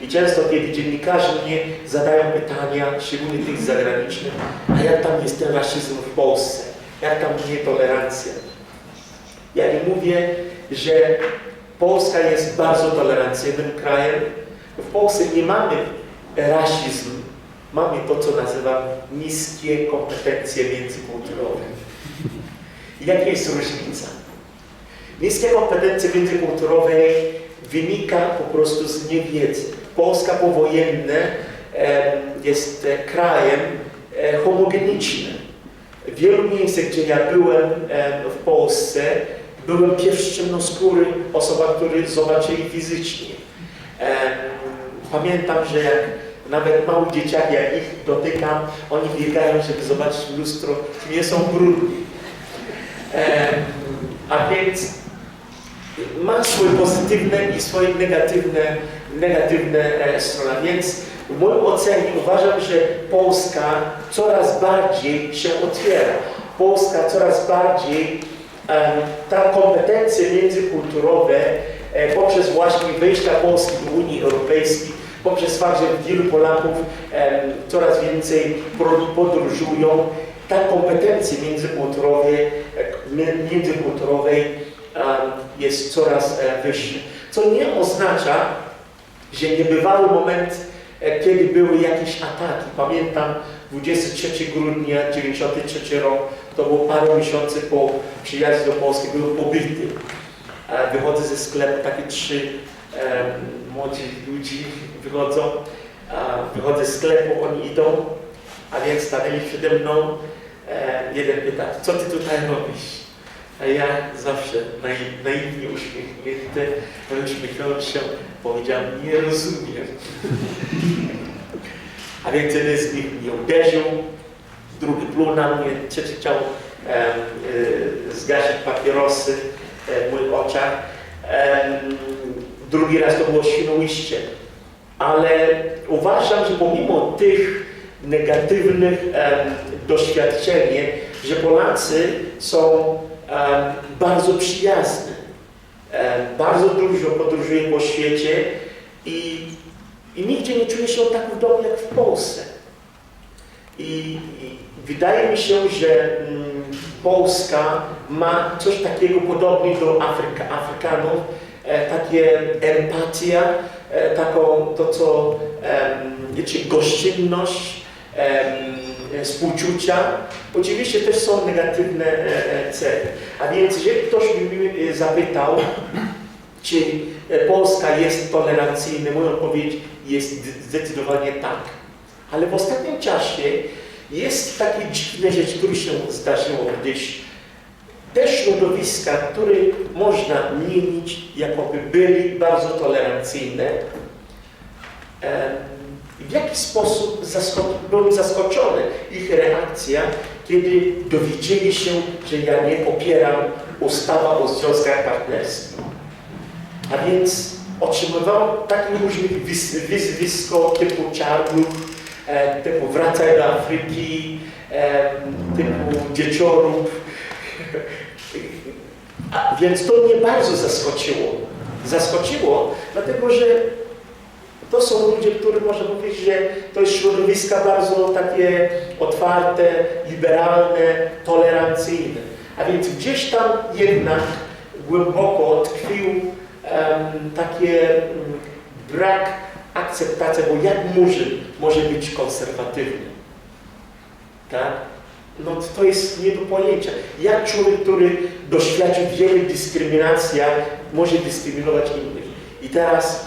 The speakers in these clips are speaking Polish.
I często, kiedy dziennikarze mnie zadają pytania, szczególnie tych zagranicznych, a jak tam jest ten rasizm w Polsce? Jak tam nietolerancja? Ja im mówię, że Polska jest bardzo tolerancyjnym krajem. W Polsce nie mamy rasizm, mamy to, co nazywam niskie kompetencje międzykulturowe. Jaka jest różnica? Niskie kompetencje międzykulturowe wynika po prostu z niewiedzy. Polska powojenna jest e, krajem e, homogenicznym. W wielu miejscach, gdzie ja byłem w Polsce, byłem pierwszym osoba, który zobaczyli fizycznie. Pamiętam, że jak nawet małe dzieciaki, jak ich dotykam, oni biegają, żeby zobaczyć lustro, nie są brudni. A więc ma swoje pozytywne i swoje negatywne, negatywne e, strony. Więc w mojej ocenie uważam, że Polska coraz bardziej się otwiera. Polska coraz bardziej e, ta kompetencje międzykulturowe e, poprzez właśnie wejścia Polski do Unii Europejskiej, poprzez fakt, że wielu Polaków coraz więcej podróżują, ta kompetencje międzykulturowej, e, międzykulturowej jest coraz e, wyższy. Co nie oznacza, że nie bywały moment, e, kiedy były jakieś ataki. Pamiętam 23 grudnia 1993 rok, to było parę miesięcy po przyjazdzie do Polski, byłem pobity. Wychodzę ze sklepu, takie trzy młodzi ludzi wychodzą, wychodzę z sklepu, oni idą, a więc stanęli przede mną. Jeden pyta, co ty tutaj robisz? A ja zawsze naiw, naiwnie uśmiechnięty, uśmiechnąłem się, powiedziałem, nie rozumiem. A więc jeden z nich mnie uderzył, drugi pluł na mnie, trzeci chciał e, e, zgasić papierosy e, w moich oczach. E, drugi raz to było Świnoujście. Ale uważam, że pomimo tych negatywnych e, doświadczeń, że Polacy są bardzo przyjazny. Bardzo dużo podróżuje po świecie i, i nigdzie nie czuje się tak w domu jak w Polsce. I, i wydaje mi się, że mm, Polska ma coś takiego podobnie do Afryka, Afrykanów, e, takie empatia, e, taką to co, e, czy gościnność, e, współczucia. Oczywiście też są negatywne e, cechy. A więc jeżeli ktoś by mnie zapytał, czy Polska jest tolerancyjna, moja odpowiedź jest zdecydowanie tak. Ale w ostatnim czasie jest takie dziwne rzeczy, które się zdarzyło gdzieś. Te środowiska, które można mienić, jakoby byli bardzo tolerancyjne, w jaki sposób byłem zaskoczony ich reakcja, kiedy dowiedzieli się, że ja nie popieram ustawa o związkach partnerskich. A więc otrzymywałem takich różnych wyzwisko typu czarnów, e, typu wracaj do Afryki, e, typu dzieciorów. A, więc to mnie bardzo zaskoczyło. Zaskoczyło, dlatego że to są ludzie, którzy można powiedzieć, że to jest środowiska bardzo takie otwarte, liberalne, tolerancyjne. A więc gdzieś tam jednak głęboko tkwił um, takie um, brak akceptacji, bo jak murzyn może być konserwatywny? Tak? No to jest nie do pojęcia. Jak człowiek, który doświadczył wiele dyskryminacji, może dyskryminować innych? I teraz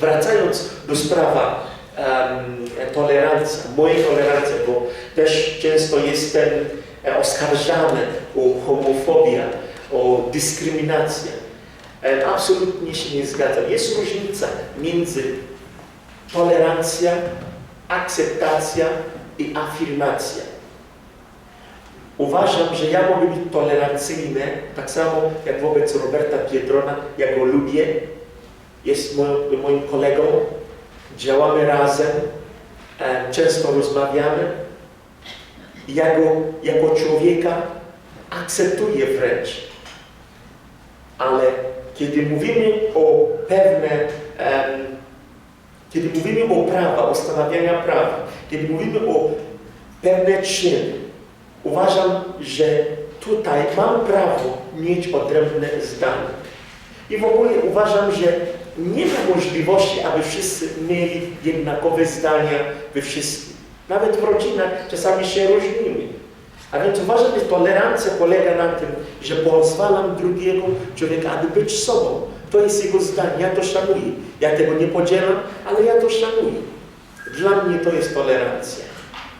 Wracając do sprawa um, tolerancji, mojej tolerancji, bo też często jestem e, oskarżany o homofobię, o dyskryminację. E, absolutnie się nie zgadzam. Jest różnica między tolerancją, akceptacja i afirmacja. Uważam, że ja mogę być tolerancyjny, tak samo jak wobec Roberta Piedrona, ja go lubię, jest moim, moim kolegą, działamy razem, e, często rozmawiamy. Ja go jako człowieka akceptuję wręcz. Ale kiedy mówimy o pewne Kiedy mówimy o prawa, o stanowienia prawa, kiedy mówimy o pewne czyny, uważam, że tutaj mam prawo mieć odrębne zdanie. I w ogóle uważam, że nie ma możliwości, aby wszyscy mieli jednakowe zdania we wszystkim. Nawet w rodzinach czasami się różnimy. A więc uważam, że tolerancja polega na tym, że pozwalam drugiego człowieka, aby być sobą. To jest jego zdanie, ja to szanuję. Ja tego nie podzielam, ale ja to szanuję. Dla mnie to jest tolerancja.